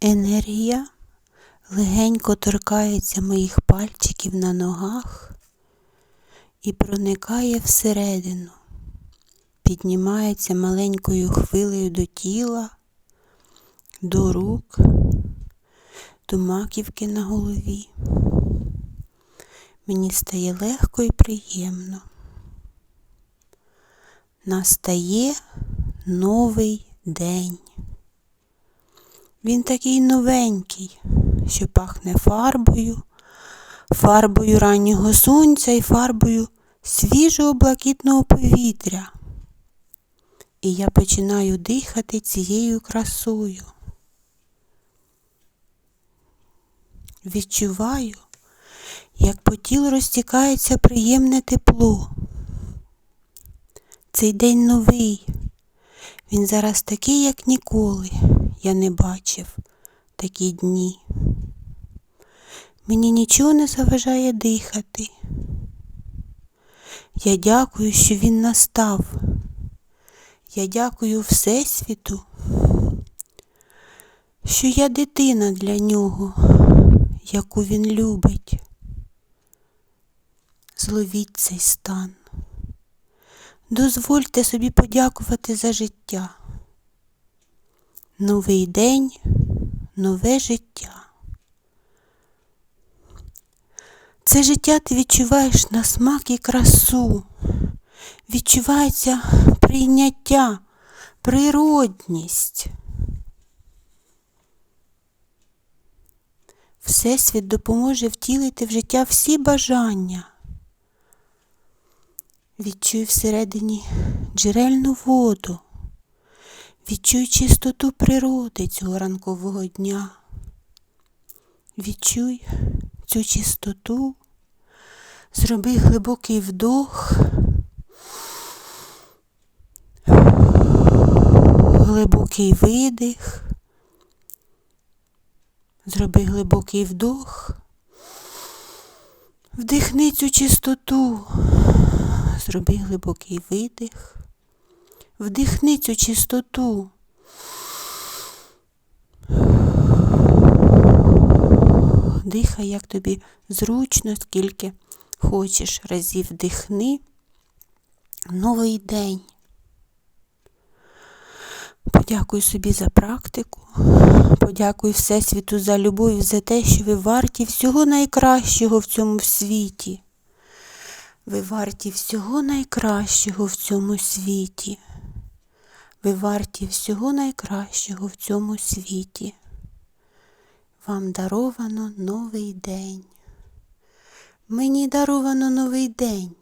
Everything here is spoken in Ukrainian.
Енергія легенько торкається моїх пальчиків на ногах і проникає всередину, піднімається маленькою хвилею до тіла, до рук, до маківки на голові. Мені стає легко і приємно. Настає новий день. Він такий новенький, що пахне фарбою, фарбою раннього сонця і фарбою свіжого блакитного повітря. І я починаю дихати цією красою. Відчуваю, як по тілу розтікається приємне тепло. Цей день новий. Він зараз такий, як ніколи. Я не бачив такі дні. Мені нічого не заважає дихати. Я дякую, що він настав. Я дякую Всесвіту, що я дитина для нього, яку він любить. Зловіть цей стан. Дозвольте собі подякувати за життя. Новий день, нове життя. Це життя ти відчуваєш на смак і красу. Відчувається прийняття, природність. Всесвіт допоможе втілити в життя всі бажання. Відчуй всередині джерельну воду, відчуй чистоту природи цього ранкового дня. Відчуй цю чистоту, зроби глибокий вдох, глибокий видих, зроби глибокий вдох, вдихни цю чистоту. Зроби глибокий видих, вдихни цю чистоту. Дихай, як тобі зручно, скільки хочеш разів вдихни. Новий день. Подякуй собі за практику, подякуй Всесвіту за любов за те, що ви варті всього найкращого в цьому світі. Ви варті всього найкращого в цьому світі. Ви варті всього найкращого в цьому світі. Вам даровано новий день. Мені даровано новий день.